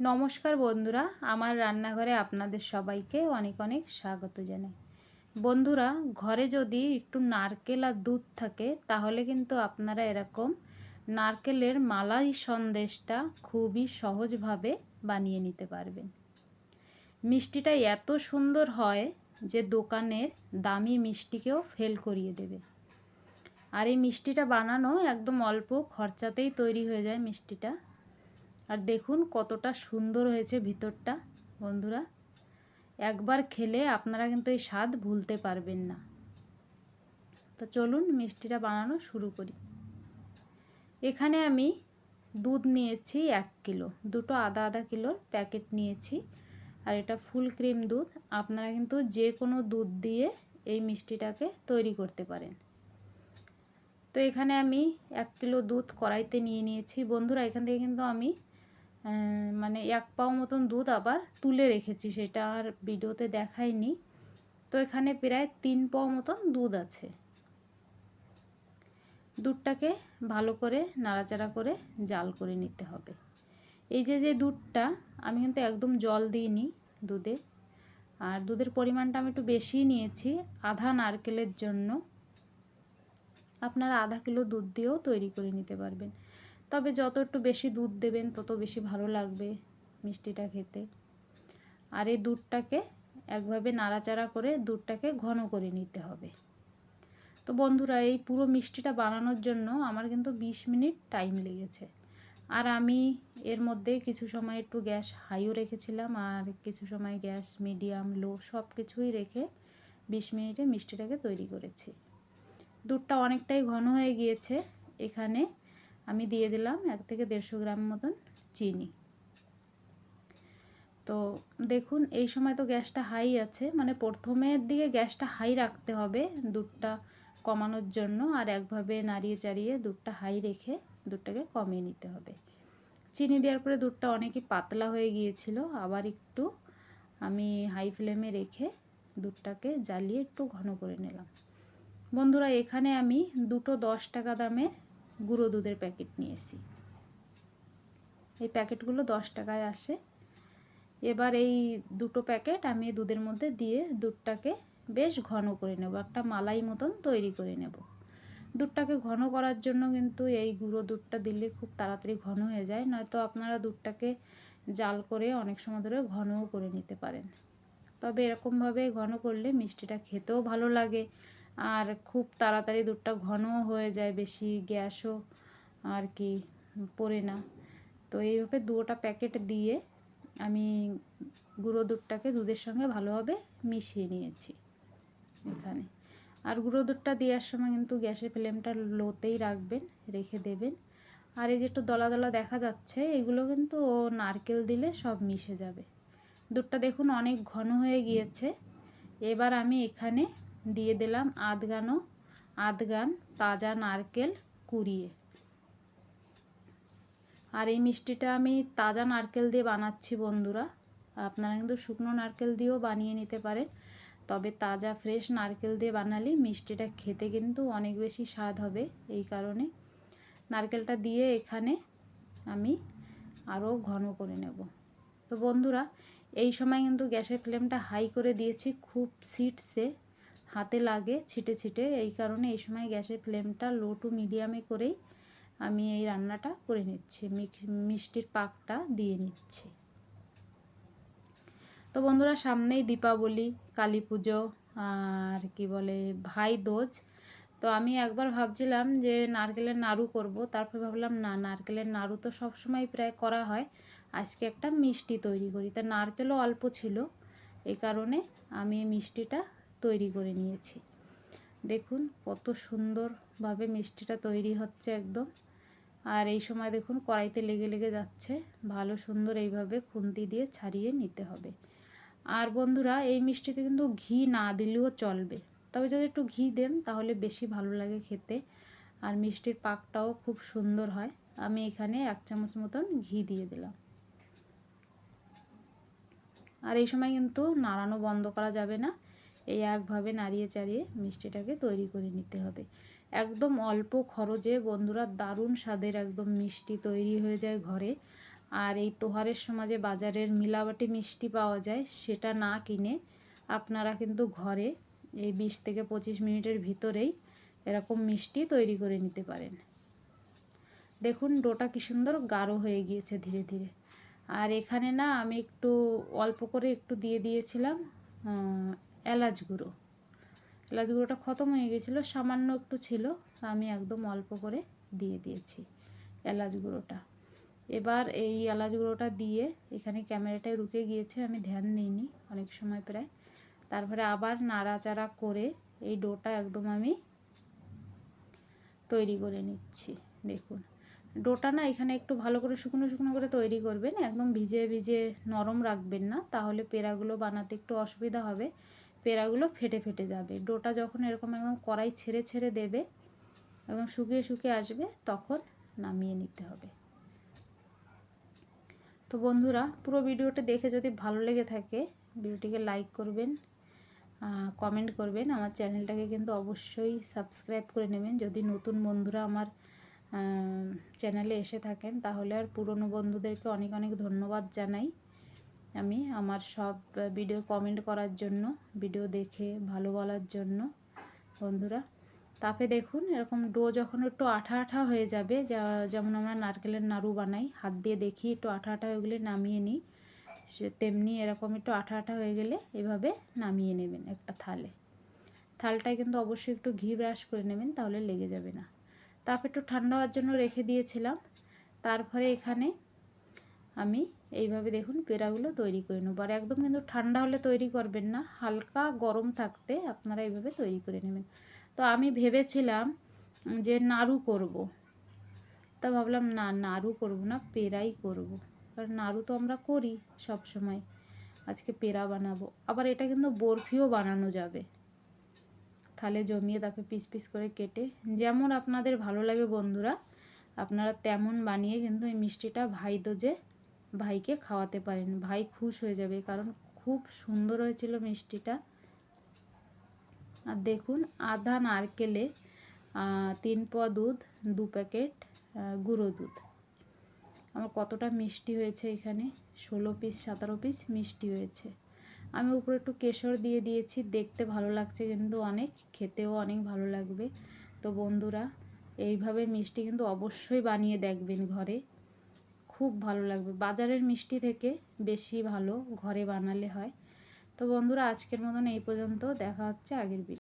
নমস্কার বন্ধুরা, আমার রান্নাঘরে আপনাদের সবাইকে অনেক অনেক স্বাগত জানাই। বন্ধুরা, ঘরে যদি একটু নারকেল আর দুধ থাকে, তাহলে কিন্তু আপনারা এরকম নারকেলের মালাই সন্দেশটা খুবই সহজভাবে বানিয়ে নিতে পারবেন। মিষ্টিটা এত সুন্দর হয় যে দোকানের দামি মিষ্টিকেও ফেল করিয়ে দেবে। আর এই মিষ্টিটা বানানো একদম অল্প খরচাতেই তৈরি হয়ে যায় মিষ্টিটা। আর দেখুন কতটা সুন্দর হয়েছে ভিতরটা, বন্ধুরা। একবার খেলে আপনারা কিন্তু এই স্বাদ ভুলতে পারবেন না। তো চলুন মিষ্টিটা বানানো শুরু করি। এখানে আমি দুধ নিয়েছি এক কিলো, দুটো আধা আধা কিলোর প্যাকেট নিয়েছি। আর এটা ফুল ক্রিম দুধ, আপনারা কিন্তু যে কোনো দুধ দিয়ে এই মিষ্টিটাকে তৈরি করতে পারেন। তো এখানে আমি এক কিলো দুধ কড়াইতে নিয়ে নিয়েছি। বন্ধুরা, এখান থেকে কিন্তু আমি মানে এক পাও মতন দুধ আবার তুলে রেখেছি, সেটা আর ভিডিওতে দেখাইনি। তো এখানে প্রায় তিন পাও মতন দুধ আছে। দুধটাকে ভালো করে নাড়াচাড়া করে জাল করে নিতে হবে। এই যে যে দুধটা, আমি কিন্তু একদম জল দিইনি দুধে। আর দুধের পরিমাণটা আমি একটু বেশি নিয়েছি, আধা নারকেলের জন্য। আপনারা আধা কিলো দুধ দিয়েও তৈরি করে নিতে পারবেন। তবে যত একটু বেশি দুধ দেবেন, তত বেশি ভালো লাগবে মিষ্টিটা খেতে। আর এই দুধটাকে একভাবে নাড়াচাড়া করে দুধটাকে ঘন করে নিতে হবে। তো বন্ধুরা, এই পুরো মিষ্টিটা বানানোর জন্য আমার কিন্তু ২০ মিনিট টাইম লেগেছে। আর আমি এর মধ্যে কিছু সময় একটু গ্যাস হাইও রেখেছিলাম আর কিছু সময় গ্যাস মিডিয়াম, লো সব কিছুই রেখে ২০ মিনিটে মিষ্টিটাকে তৈরি করেছি। দুধটা অনেকটাই ঘন হয়ে গিয়েছে। এখানে আমি দিয়ে দিলাম এক থেকে দেড়শো গ্রাম মতন চিনি। তো দেখুন, এই সময় তো গ্যাসটা হাই আছে মানে প্রথমের দিকে গ্যাসটা হাই রাখতে হবে দুধটা কমানোর জন্য আর একভাবে নাড়িয়ে চাড়িয়ে দুধটা হাই রেখে দুধটাকে কমিয়ে নিতে হবে। চিনি দেওয়ার পরে দুধটা অনেকই পাতলা হয়ে গিয়েছিল, আবার একটু আমি হাই ফ্লেমে রেখে দুধটাকে জ্বালিয়ে একটু ঘন করে নিলাম। বন্ধুরা, এখানে আমি দুটো দশ টাকা দামের গুঁড়ো দুধের প্যাকেট নিয়েছি। এই প্যাকেটগুলো দশ টাকায় আসে। এবার এই দুটো প্যাকেট আমি দুধের মধ্যে দিয়ে দুধটাকে বেশ ঘন করে নেব, একটা মালাই মতন তৈরি করে নেব। দুধটাকে ঘন করার জন্য কিন্তু এই গুঁড়ো দুধটা দিলে খুব তাড়াতাড়ি ঘন হয়ে যায়, নয়তো আপনারা দুধটাকে জাল করে অনেক সময় ধরে ঘনও করে নিতে পারেন। তবে এরকমভাবে ঘন করলে মিষ্টিটা খেতেও ভালো লাগে আর খুব তাড়াতাড়ি দুধটা ঘনও হয়ে যায়, বেশি গ্যাসও আর কি পড়ে না। তো এইভাবে দুটা প্যাকেট দিয়ে আমি গুঁড়ো দুধটাকে দুধের সঙ্গে ভালোভাবে মিশিয়ে নিয়েছি এখানে। আর গুঁড়ো দুধটা দেওয়ার সময় কিন্তু গ্যাসের ফ্লেমটা লোতেই রাখবেন, রেখে দেবেন। আর এই যে একটু দলা দলা দেখা যাচ্ছে, এগুলো কিন্তু ও নারকেল দিলে সব মিশে যাবে। দুধটা দেখুন অনেক ঘন হয়ে গিয়েছে। এবার আমি এখানে দিয়ে দিলাম আধ গানো আধ গান তাজা নারকেল কুড়িয়ে। আর এই মিষ্টিটা আমি তাজা নারকেল দিয়ে বানাচ্ছি বন্ধুরা। আপনারা কিন্তু শুকনো নারকেল দিয়েও বানিয়ে নিতে পারেন। তবে তাজা ফ্রেশ নারকেল দিয়ে বানালে মিষ্টিটা খেতে কিন্তু অনেক বেশি স্বাদ হবে এই কারণে। নারকেলটা দিয়ে এখানে আমি আরও ঘন করে নেব। তো বন্ধুরা, এই সময় কিন্তু গ্যাসের ফ্লেমটা হাই করে দিয়েছি, খুব সিটসে হাতে লাগে ছিটে ছিটে। এই কারণে এই সময় গ্যাসের ফ্লেমটা লো টু মিডিয়ামে করেই আমি এই রান্নাটা করে নিচ্ছি। মিষ্টির পাকটা দিয়ে নিচ্ছি। তো বন্ধুরা, সামনেই দীপাবলি, কালী পুজো, আর কি বলে, ভাই দোজ। তো আমি একবার ভাবছিলাম যে নারকেলের নাড়ু করব, তারপর ভাবলাম, না, নারকেলের নাড়ু তো সবসময় প্রায় করা হয়। আজকে একটা মিষ্টি তৈরি করি। তা নারকেলও অল্প ছিল। এই কারণে আমি মিষ্টিটা তৈরি করে নিয়েছি। দেখুন কত সুন্দরভাবে মিষ্টিটা তৈরি হচ্ছে একদম। আর এই সময় দেখুন কড়াইতে লেগে লেগে যাচ্ছে। ভালো সুন্দর এইভাবে খুন্তি দিয়ে ছাড়িয়ে নিতে হবে। আর বন্ধুরা, এই মিষ্টিতে কিন্তু ঘি না দিলেও চলবে। তবে যদি একটু ঘি দেন তাহলে বেশি ভালো লাগে খেতে। আর মিষ্টির পাকটাও খুব সুন্দর হয়। আমি এখানে এক চামচ মতন ঘি দিয়ে দিলাম। আর এই সময় কিন্তু নাড়ানো বন্ধ করা যাবে না। এই একভাবে নাড়িয়ে চাড়িয়ে মিষ্টিটাকে তৈরি করে নিতে হবে। একদম অল্প খরচে বন্ধুরা দারুণ স্বাদের একদম মিষ্টি তৈরি হয়ে যায় ঘরে। আর এই তোহারের সমাজে বাজারের মিলাবাটি মিষ্টি পাওয়া যায়, সেটা না কিনে আপনারা কিন্তু ঘরে এই বিশ থেকে পঁচিশ মিনিটের ভিতরেই এরকম মিষ্টি তৈরি করে নিতে পারেন। দেখুন ডোটা কি সুন্দর গাঢ় হয়ে গিয়েছে ধীরে ধীরে। আর এখানে না আমি একটু অল্প করে একটু দিয়ে দিয়েছিলাম এলাচ গুঁড়ো। এলাচ গুঁড়োটা খতম হয়ে গেছিল, সামান্য একটু ছিল আমি একদম অল্প করে দিয়ে দিয়েছি এলাচ গুঁড়োটা। এবার এই এলাচ গুঁড়োটা দিয়ে এখানে ক্যামেরাটায় রুকে গিয়েছে, আমি ধ্যান দিইনি অনেক সময় প্রায়। তারপরে আবার নাড়াচাড়া করে এই ডোটা একদম আমি তৈরি করে নিচ্ছি, দেখুন। ডোটা না এখানে একটু ভালো করে শুকনো শুকনো করে তৈরি করবেন, একদম ভিজে ভিজে নরম রাখবেন না, তাহলে পেড়াগুলো বানাতে একটু অসুবিধা হবে। পেড়াগুলো ফেটে ফেটে যাবে। ডোটা যখন এরকম একদম কড়াই ছেড়ে ছেড়ে দেবে, একদম শুকিয়ে শুকিয়ে আসবে, তখন নামিয়ে নিতে হবে। তো বন্ধুরা, পুরো ভিডিওটা দেখে যদি ভালো লেগে থাকে, ভিডিওটিকে লাইক করবেন কমেন্ট করবেন। আমার চ্যানেলটাকে কিন্তু অবশ্যই সাবস্ক্রাইব করে নেবেন। যদি নতুন বন্ধুরা আমার চ্যানেলে এসে থাকেন, তাহলে আর পুরনো বন্ধুদেরকে অনেক অনেক ধন্যবাদ জানাই। আমি আমার সব ভিডিও কমেন্ট করার জন্য ভিডিও দেখে, ভালো বলার জন্য, বন্ধুরা। তাপে দেখুন, এরকম ডো যখন একটু আঠা আঠা হয়ে যাবে, যা, যেমন আমরা নারকেলের নাড়ু বানাই, হাত দিয়ে দেখি একটু আঠা আঠা হয়ে গেলে নামিয়ে নিই। সে তেমনি এরকম একটু আঠা আঠা হয়ে গেলে এভাবে নামিয়ে নেবেন একটা থালে। থালটায় কিন্তু অবশ্যই একটু ঘি ব্রাশ করে নেবেন, তাহলে লেগে যাবে না। তারপর একটু ঠান্ডা হওয়ার জন্য রেখে দিয়েছিলাম। তারপরে এখানে আমি এইভাবে দেখুন পেড়াগুলো তৈরি করে নেব আর একদম কিন্তু ঠান্ডা হলে তৈরি করবেন না, হালকা গরম থাকতে আপনারা এইভাবে তৈরি করে নেবেন তো আমি ভেবেছিলাম যে নাড়ু করব। তা ভাবলাম না, নাড়ু করব না, পেড়াই করব। কারণ নাড়ু তো আমরা করি সব সময়, আজকে পেড়া বানাবো, আবার এটা কিন্তু বরফিও বানানো যাবে থালে জমিয়ে তারপরে পিস পিস করে কেটে, যেমন আপনাদের ভালো লাগে বন্ধুরা, আপনারা তেমন বানিয়ে কিন্তু এই মিষ্টিটা ভাই দোজে ভাইকে খাওয়াতে পারেন। ভাই খুশ হয়ে যাবে কারণ খুব সুন্দর হয়েছিল মিষ্টিটা। আর দেখুন, আধা নারকেলে তিন পোয়া দুধ, দু প্যাকেট গুঁড়ো দুধ। আমার কতটা মিষ্টি হয়েছে এখানে। ষোলো পিস সতেরো পিস মিষ্টি হয়েছে। আমি উপরে একটু কেশর দিয়ে দিয়েছি। দেখতে ভালো লাগছে কিন্তু অনেক, খেতেও অনেক ভালো লাগবে। তো বন্ধুরা, এইভাবে মিষ্টি কিন্তু অবশ্যই বানিয়ে দেখবেন ঘরে। খুব ভালো লাগবে। বাজারের মিষ্টি থেকে বেশি ভালো ঘরে বানালে হয়। তো বন্ধুরা, আজকের মতন এই পর্যন্ত। দেখা হচ্ছে আগের ভিডিও